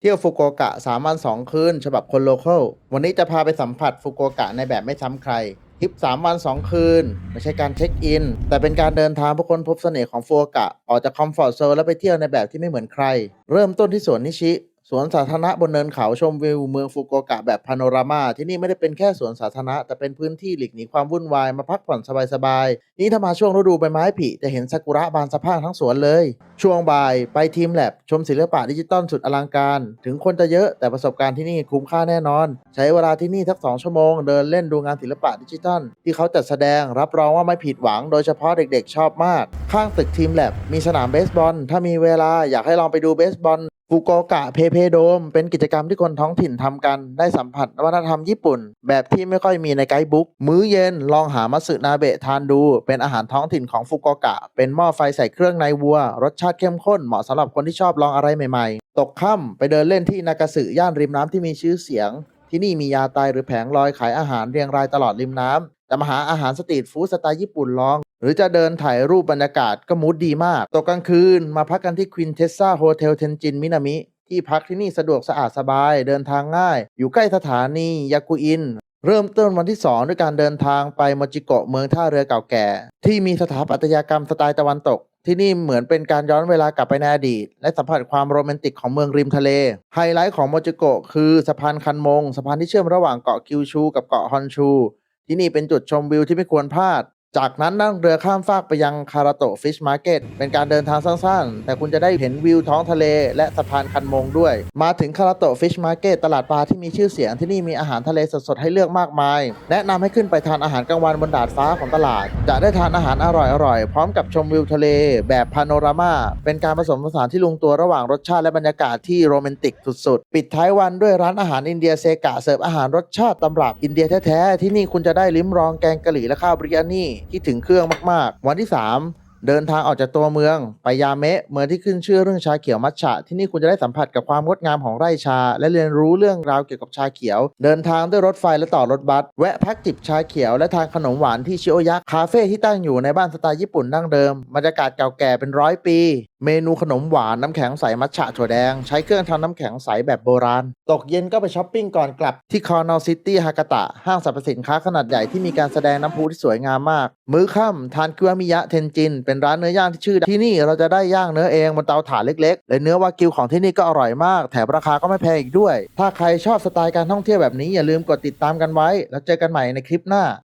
เที่ยวฟุกุโอกะ3วัน 2 คืน ฉบับคนโลเคอลวันนี้จะพาไปสัมผัสฟุกุโอกะในแบบไม่ซ้ำใครทริป 3 วัน 2 คืน ไม่ใช่การเช็คอิน แต่เป็นการเดินทางเพื่อค้นพบเสน่ห์ของฟุกุโอกะ ออกจากคอมฟอร์ทโซนแล้วไปเที่ยวในแบบที่ไม่เหมือนใคร เริ่มต้นที่สวนนิชิ สวนสาธารณะบนเนินเขาชมวิวเมืองฟุกุโอกะแบบพาโนรามาที่นี่ไม่ได้เป็นแค่สวนสาธารณะแต่เป็นพื้นที่หลีกหนีความวุ่นวายมาพักผ่อนสบายๆนี่ถ้ามาช่วงฤดูใบไม้ผลิจะเห็นซากุระบานสะพรั่งทั้งสวนเลย ช่วงบ่ายไปทีมแลบชมศิลปะดิจิตอลสุดอลังการ ถึงคนจะเยอะแต่ประสบการณ์ที่นี่คุ้มค่าแน่นอน ใช้เวลาที่นี่ทักสองชั่วโมงเดินเล่นดูงานศิลปะดิจิตอลที่เขาจัดแสดงรับรองว่าไม่ผิดหวัง โดยเฉพาะเด็กๆ ชอบมาก ข้างตึกทีมแลบมีสนามเบสบอลถ้ามีเวลาอยากให้ลองไปดูเบสบอล ฟุกโอกะเพเพโดม เป็นกิจกรรมที่คนท้องถิ่นทำกัน ได้สัมผัสวัฒนธรรมญี่ปุ่น แบบที่ไม่ค่อยมีในไกด์บุ๊ก มื้อเย็นลองหามัสึนาเบะทานดู เป็นอาหารท้องถิ่นของฟุกโอกะ เป็นหม้อไฟใส่เครื่องในวัว รสชาติเข้มข้นเหมาะสำหรับคนที่ชอบลองอะไรใหม่ๆ ตกค่ำไปเดินเล่นที่นากาสึย่านริมน้ำที่มีชื่อเสียง ที่นี่มียาไตหรือแผงลอยขายอาหารเรียงรายตลอดริมน้ำ จะมาหาอาหารสตรีทฟู้ดสไตล์ญี่ปุ่นลอง หรือจะเดินถ่ายรูปบรรยากาศก็มูดดีมาก ตกกลางคืนมาพักกันที่ควินเทสซาโฮเทลเทนจินมินามิ ที่พักที่นี่สะดวกสะอาดสบาย เดินทางง่าย อยู่ใกล้สถานียากุอิน เริ่มต้นวันที่ 2 ด้วยการเดินทางไปโมจิโกะเมืองท่าเรือเก่าแก่ ที่มีสถาปัตยกรรมสไตล์ตะวันตกที่นี่เหมือนเป็นการย้อนเวลากลับไปในอดีต และสัมผัสความโรแมนติกของเมืองริมทะเล ไฮไลท์ของโมจิโกะคือสะพานคันมง สะพานที่เชื่อมระหว่างเกาะคิวชู กับเกาะฮอนชู ที่นี่เป็นจุดชมวิวที่ไม่ควรพลาด จากนั้นนั่งเรือข้ามฟากไปยังคาราโตฟิชมาร์เก็ตเป็นการเดินทางสั้นๆ แต่คุณจะได้เห็นวิวท้องทะเล และสะพานคันมงด้วย มาถึงคาราโตฟิชมาร์เก็ตตลาดปลาที่มีชื่อเสียงที่นี่มีอาหารทะเลสดๆ ให้เลือกมากมาย แนะนำให้ขึ้นไปทานอาหารกลางวันบนดาดฟ้าของตลาด จะได้ทานอาหารอร่อยๆ พร้อมกับชมวิวทะเล แบบพาโนรามาเป็นการผสมผสานที่ลงตัวระหว่างรสชาติและบรรยากาศที่โรแมนติกสุดๆปิดท้ายวันด้วยร้านอาหารอินเดียเซกะเสิร์ฟอาหารรสชาติตำรับอินเดียแท้ๆที่นี่คุณจะได้ลิ้มลองแกงกะหรี่และข้าวบริยานีคิดถึงเครื่องมากๆ วันที่ 3 เดินทางออกจากตัวเมือง ไปยาเมะเมืองที่ขึ้นชื่อเรื่องชาเขียวมัทฉะ ที่นี่คุณจะได้สัมผัสกับความงดงามของไร่ชา และเรียนรู้เรื่องราวเกี่ยวกับชาเขียว เดินทางด้วยรถไฟและต่อรถบัสแวะพักจิบชาเขียวและทานขนมหวานที่ชิโอยะคาเฟ่ที่ตั้งอยู่ในบ้านสไตล์ญี่ปุ่นดั้งเดิมบรรยากาศเก่าแก่เป็นร้อยปีเมนูขนมหวานน้ำแข็งใสมัทฉะถั่วแดง ใช้เครื่องทำน้ำแข็งใสแบบโบราณ ตกเย็นก็ไปช้อปปิ้งก่อนกลับ ที่คอนอลซิตี้ฮากาตะ ห้างสรรพสินค้าขนาดใหญ่ที่มีการแสดงน้ำพุที่สวยงามมาก มื้อค่ำทานคิวามิยะเทนจิน เป็นร้านเนื้อย่างที่ชื่อดังที่นี่เราจะได้ย่างเนื้อเองบนเตาถ่านเล็กๆและเนื้อวากิวของที่นี่ก็อร่อยมาก แถมราคาก็ไม่แพงอีกด้วย ถ้าใครชอบสไตล์การท่องเที่ยวแบบนี้อย่าลืมกดติดตามกันไว้ แล้วเจอกันใหม่ในคลิปหน้า